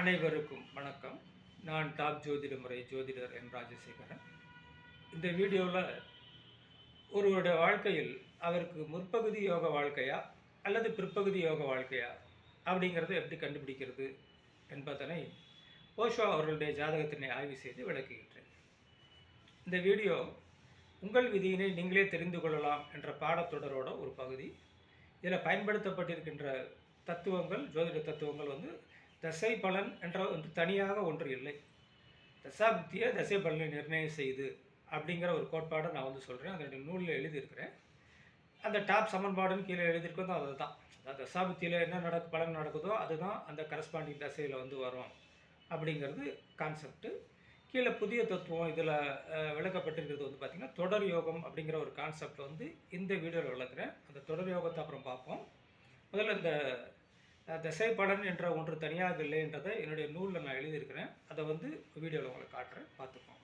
அனைவருக்கும் வணக்கம். நான் டாப் ஜோதிட முறை ஜோதிடர் என் ராஜசேகரன். இந்த வீடியோவில் ஒருவருடைய வாழ்க்கையில் அவருக்கு முற்பகுதி யோக வாழ்க்கையா அல்லது பிற்பகுதி யோக வாழ்க்கையா அப்படிங்கிறத எப்படி கண்டுபிடிக்கிறது என்பதனை ஓஷோ அவர்களுடைய ஜாதகத்தினை ஆய்வு செய்து விளக்குகின்றேன். இந்த வீடியோ உங்கள் விதியினை நீங்களே தெரிந்து கொள்ளலாம் என்ற பாடத்தொடரோட ஒரு பகுதி. இதில் பயன்படுத்தப்பட்டிருக்கின்ற தத்துவங்கள் ஜோதிட தத்துவங்கள் வந்து தசை பலன் என்ற ஒன்று தனியாக ஒன்று இல்லை. தசாபுக்தியை தசை பலனை நிர்ணயம் செய்து அப்படிங்கிற ஒரு கோட்பாடை நான் வந்து சொல்கிறேன் அதனுடைய நூலில் எழுதியிருக்கிறேன். அந்த டாப் சமன்பாடுன்னு கீழே எழுதியிருக்கோம் அதுதான். அதாவது தசாபுக்தியில் என்ன நடக்கு பலன் நடக்குதோ அதுதான் அந்த கரஸ்பாண்டிங் தசையில் வந்து வரும் அப்படிங்கிறது கான்செப்ட்டு கீழே புதிய தத்துவம் இதில் விளக்கப்பட்டிருக்கிறது வந்து பார்த்திங்கன்னா தொடர் யோகம் அப்படிங்கிற ஒரு கான்செப்ட் வந்து இந்த வீடியோவில் விளக்குறேன். அந்த தொடர் யோகத்தை அப்புறம் பார்ப்போம். முதல்ல இந்த திசைப்படன் என்ற ஒன்று தனியாக இல்லை என்றதை என்னுடைய நூலில் நான் எழுதியிருக்கிறேன். அதை வந்து வீடியோவில் உங்களை காட்டுறேன். பார்த்துப்போம்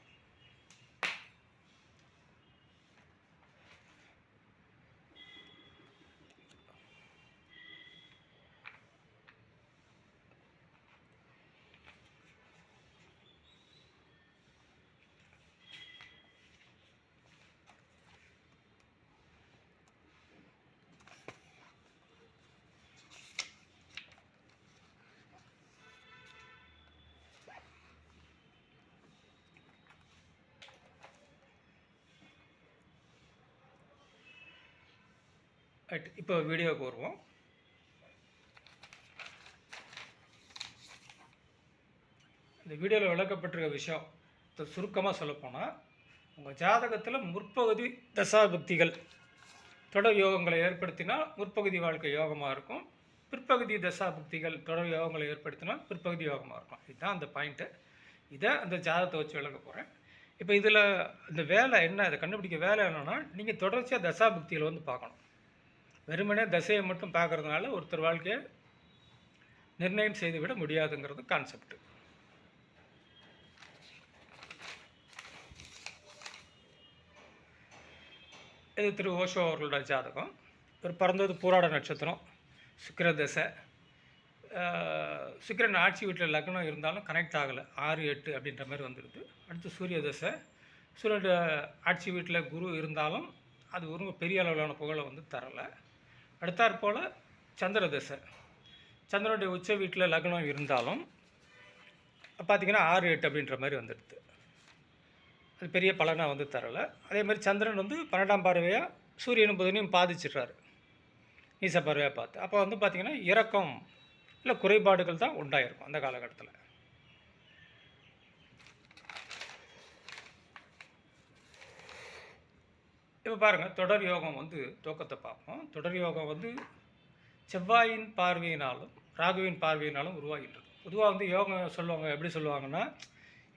ரைட் இப்போ வீடியோவுக்கு வருவோம் இந்த வீடியோவில் விளக்கப்பட்டிருக்க விஷயம் சுருக்கமாக சொல்லப்போனால் உங்கள் ஜாதகத்தில் முற்பகுதி தசாபக்திகள் தொடர் யோகங்களை ஏற்படுத்தினால் முற்பகுதி வாழ்க்கை யோகமாக இருக்கும். பிற்பகுதி தசாபக்திகள் தொடர் யோகங்களை ஏற்படுத்தினால் பிற்பகுதி யோகமாக இருக்கும். இதுதான் அந்த பாயிண்ட்டு இதை அந்த ஜாதகத்தை வச்சு விளக்க போகிறேன் இப்போ இதில் இந்த வேலை என்ன அதை கண்டுபிடிக்க வேலை என்னென்னா நீங்கள் தொடர்ச்சியாக தசாபக்திகளை வந்து பார்க்கணும். வெறுமனே தசையை மட்டும் பார்க்கறதுனால ஒருத்தர் வாழ்க்கையை நிர்ணயம் செய்துவிட முடியாதுங்கிறது கான்செப்ட் இது திரு ஓஷோ அவர்களோட ஜாதகம். இவர் பிறந்தது பூராட நட்சத்திரம் சுக்கிர தசை. சுக்கிரன் ஆட்சி வீட்டில் லக்னம் இருந்தாலும் கனெக்ட் ஆகலை. ஆறு எட்டு அப்படின்ற மாதிரி வந்துடுது. அடுத்து சூரிய தசை. சூரியனோட ஆட்சி வீட்டில் குரு இருந்தாலும் அது ஒரு பெரிய அளவிலான புகழை வந்து தரலை. அடுத்தாற் போல் சந்திரதசை. சந்திரனுடைய உச்ச வீட்டில் லக்னம் இருந்தாலும் பார்த்திங்கன்னா ஆறு எட்டு அப்படின்ற மாதிரி வந்துடுது. அது பெரிய பலனாக வந்து தரலை. அதே மாதிரி சந்திரன் வந்து பன்னெண்டாம் பார்வையாக சூரியனும் புதனையும் பாதிச்சிடுறாரு. நீச பார்வையாக பார்த்து. அப்போ வந்து பார்த்திங்கன்னா இறக்கம் இல்லை குறைபாடுகள் தான் உண்டாயிருக்கும் அந்த காலகட்டத்தில். இப்போ பாருங்கள் தொடர் யோகம் வந்து துவக்கத்தை பார்ப்போம். தொடர் யோகம் வந்து செவ்வாயின் பார்வையினாலும் ராகுவின் பார்வையினாலும் உருவாகின்றது பொதுவாக வந்து யோகம் சொல்லுவாங்க எப்படி சொல்லுவாங்கன்னா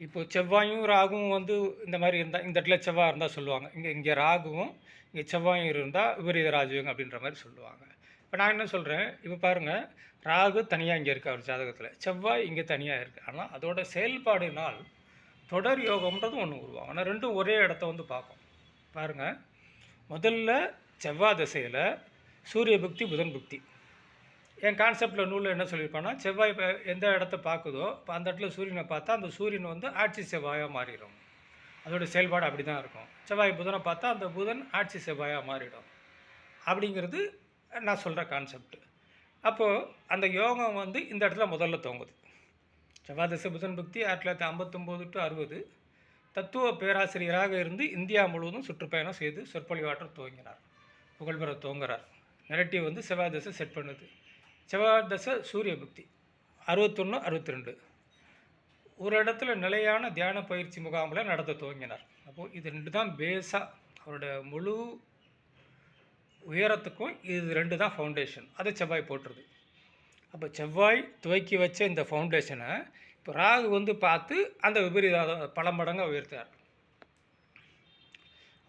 இப்போ செவ்வாயும் ராகுவும் வந்து இந்த மாதிரி இருந்தால் இந்த இடத்துல செவ்வாய் இருந்தால் சொல்லுவாங்க. இங்கே இங்கே ராகுவும் இங்கே செவ்வாயும் இருந்தால் விபரீத ராஜயோகம் அப்படின்ற மாதிரி சொல்லுவாங்க. இப்போ நான் என்ன சொல்கிறேன் இப்போ பாருங்கள் ராகு தனியாக இங்கே இருக்குது அவர் ஜாதகத்தில். செவ்வாய் இங்கே தனியாக இருக்குது ஆனால் அதோட செயல்பாடினால் தொடர் யோகம்ன்றது ஒன்று உருவாகும். ஆனால் ரெண்டும் ஒரே இடத்த வந்து பார்க்கும். பாருங்கள் முதல்ல செவ்வாய் திசையில் சூரிய புக்தி புதன் புக்தி. என் கான்செப்டில் நூலில் என்ன சொல்லியிருப்பான்னா செவ்வாய் இப்போ எந்த இடத்த பார்க்குதோ இப்போ அந்த இடத்துல சூரியனை பார்த்தா அந்த சூரியன் வந்து ஆட்சி செவ்வாயாக மாறிடும். அதோட செயல்பாடு அப்படி தான் இருக்கும். செவ்வாய் புதனை பார்த்தா அந்த புதன் ஆட்சி செவ்வாயாக மாறிடும். அப்படிங்கிறது நான் சொல்கிற கான்செப்ட் அப்போது அந்த யோகம் வந்து இந்த இடத்துல முதல்ல தோங்குது. செவ்வாய் தசை புதன் புக்தி ஆயிரத்தி தொள்ளாயிரத்தி ஐம்பத்தொம்போது டு அறுபது தத்துவ பேராசிரியராக இருந்து இந்தியா முழுவதும் சுற்றுப்பயணம் செய்து சொற்பொழிவாற்ற துவங்கினார். புகழ்பெற துவங்குறார். நெரட்டிவ் வந்து செவ்வாய் தசை செட் பண்ணுது. செவ்வாய் தசை சூரிய புக்தி. அறுபத்தொன்று அறுபத்தி ரெண்டு ஒரு இடத்துல நிலையான தியான பயிற்சி முகாமில் நடத்த துவங்கினார். அப்போது இது ரெண்டு தான் பேஸாக அவரோட முழு உயரத்துக்கும் இது ரெண்டு தான் ஃபவுண்டேஷன் அதை செவ்வாய் போட்டுருது அப்போ செவ்வாய் துவக்கி வச்ச இந்த ஃபவுண்டேஷனை இப்போ ராகு வந்து பார்த்து அந்த விபரீத பல மடங்காக உயர்த்தார்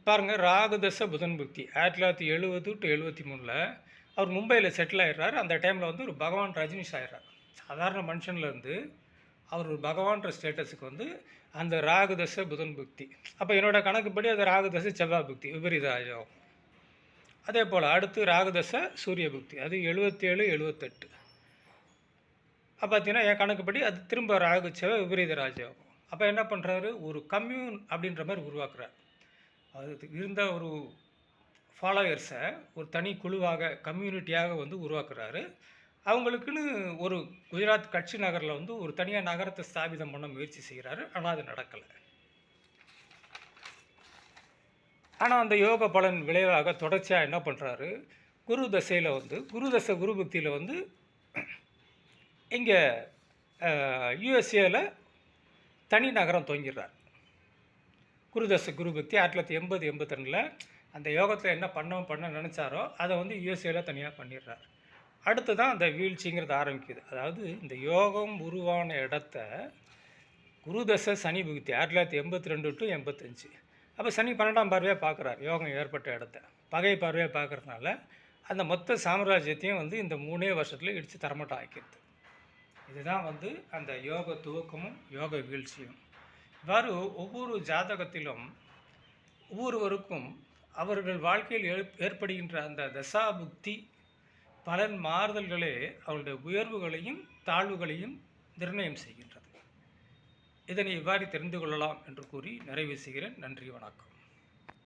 பாருங்கள் ராகு தசை புதன் புக்தி. ஆயிரத்தி தொள்ளாயிரத்தி எழுபது டு எழுபத்தி மூணில் அவர் மும்பையில் செட்டில் ஆகிடுறாரு அந்த டைமில் வந்து ஒரு பகவான் ரஜினிஷ் ஆயிடுறார் சாதாரண மனுஷன்லேருந்து அவர் ஒரு பகவான்ற ஸ்டேட்டஸுக்கு வந்து அந்த ராகு தசை புதன் புக்தி. அப்போ என்னோட கணக்குப்படி அது ராகு தசை செவ்வாய் புக்தி விபரீத யோகம் அதே போல் அடுத்து ராகு தசை சூரிய புக்தி. அது எழுபத்தேழு எழுபத்தெட்டு. பார்த்தீங்கன்னா என் கணக்குப்படி அது திரும்ப ராகு விபரீத ராஜாவும் அப்போ என்ன பண்ணுறாரு ஒரு கம்யூன் அப்படின்ற மாதிரி உருவாக்குறார். அது இருந்த ஒரு ஃபாலோயர்ஸை ஒரு தனி குழுவாக கம்யூனிட்டியாக வந்து உருவாக்குறாரு. அவங்களுக்குன்னு ஒரு குஜராத் கட்சி நகரில் வந்து ஒரு தனியாக நகரத்தை ஸ்தாபிதம் பண்ண முயற்சி செய்கிறாரு ஆனால் அது நடக்கலை. ஆனால் அந்த யோக பலன் விளைவாக தொடர்ச்சியாக என்ன பண்ணுறாரு குரு தசையில் வந்து குரு தசை குரு பக்தியில் வந்து இங்கே யுஎஸ்ஏவில் தனி நகரம் துவங்கிடுறார். குருதச குருபக்தி ஆயிரத்தி தொள்ளாயிரத்தி எண்பது எண்பத்தி ரெண்டில் அந்த யோகத்தில் என்ன பண்ண பண்ண நினச்சாரோ அதை வந்து யுஎஸ்ஏவில் தனியாக பண்ணிடுறார். அடுத்து தான் அந்த வீழ்ச்சிங்கிறது ஆரம்பிக்குது. அதாவது இந்த யோகம் உருவான இடத்த குருதசை சனி புகுத்தி ஆயிரத்தி தொள்ளாயிரத்தி எண்பத்தி ரெண்டு டு எண்பத்தஞ்சு. அப்போ சனி பன்னெண்டாம் பார்வையாக பார்க்குறார் யோகம் ஏற்பட்ட இடத்த. பகை பார்வையாக பார்க்குறதுனால அந்த மொத்த சாம்ராஜ்யத்தையும் வந்து இந்த மூணே வருஷத்தில் இடித்து தரமட்டம் ஆக்கிடுது. இதுதான் வந்து அந்த யோக துவக்கமும் யோக வீழ்ச்சியும். இவ்வாறு ஒவ்வொரு ஜாதகத்திலும் ஒவ்வொருவருக்கும் அவர்கள் வாழ்க்கையில் ஏற்- ஏற்படுகின்ற அந்த தசாபுக்தி பலன் மாறுதல்களே அவருடைய உயர்வுகளையும் தாழ்வுகளையும் நிர்ணயம் செய்கின்றது. இதனை இவ்வாறு தெரிந்து கொள்ளலாம் என்று கூறி நிறைவு செய்கிறேன். நன்றி வணக்கம்.